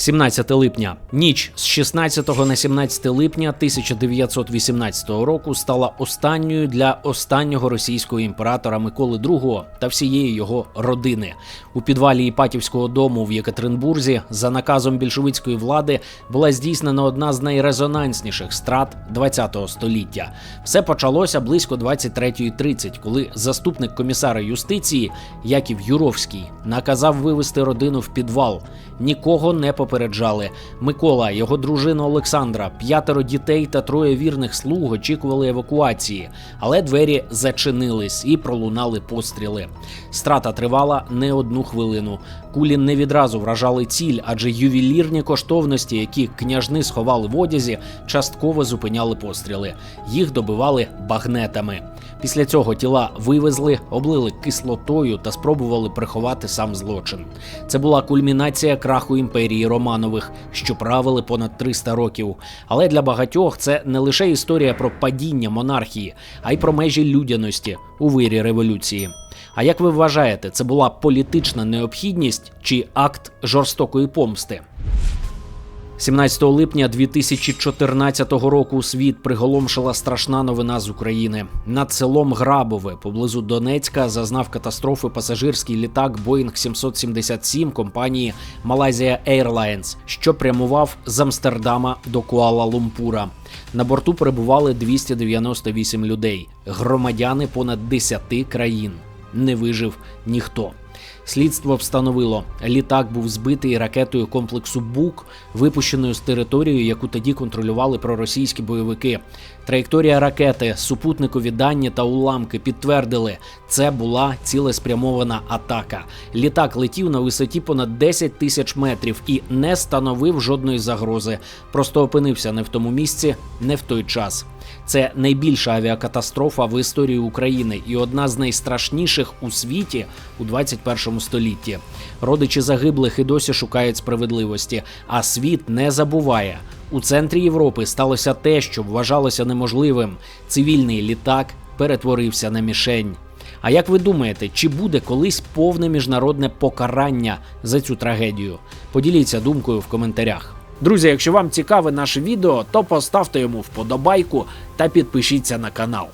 17 липня. Ніч з 16 на 17 липня 1918 року стала останньою для останнього російського імператора Миколи II та всієї його родини. У підвалі Іпатівського дому в Єкатеринбурзі за наказом більшовицької влади була здійснена одна з найрезонансніших страт ХХ століття. Все почалося близько 23.30, коли заступник комісара юстиції Яків Юровський наказав вивести родину в підвал. Нікого не попереджали. Микола, його дружина Олександра, п'ятеро дітей та троє вірних слуг очікували евакуації, але двері зачинились і пролунали постріли. Страта тривала не одну хвилину. Кулі не відразу вражали ціль, адже ювелірні коштовності, які княжни сховали в одязі, частково зупиняли постріли. Їх добивали багнетами. Після цього тіла вивезли, облили кислотою та спробували приховати сам злочин. Це була кульмінація краху імперії Романових, що правили понад 300 років. Але для багатьох це не лише історія про падіння монархії, а й про межі людяності у вирі революції. А як ви вважаєте, це була політична необхідність чи акт жорстокої помсти? 17 липня 2014 року світ приголомшила страшна новина з України. Над селом Грабове поблизу Донецька зазнав катастрофи пасажирський літак Boeing 777 компанії Malaysia Airlines, що прямував з Амстердама до Куала-Лумпура. На борту перебували 298 людей, громадяни понад 10 країн. Не вижив ніхто. Слідство встановило, літак був збитий ракетою комплексу БУК, випущеною з території, яку тоді контролювали проросійські бойовики. Траєкторія ракети, супутникові дані та уламки підтвердили, це була цілеспрямована атака. Літак летів на висоті понад 10 тисяч метрів і не становив жодної загрози. Просто опинився не в тому місці, не в той час. Це найбільша авіакатастрофа в історії України і одна з найстрашніших у світі у 21 столітті. Родичі загиблих і досі шукають справедливості, а світ не забуває. У центрі Європи сталося те, що вважалося неможливим. Цивільний літак перетворився на мішень. А як ви думаєте, чи буде колись повне міжнародне покарання за цю трагедію? Поділіться думкою в коментарях. Друзі, якщо вам цікаве наше відео, то поставте йому вподобайку та підпишіться на канал.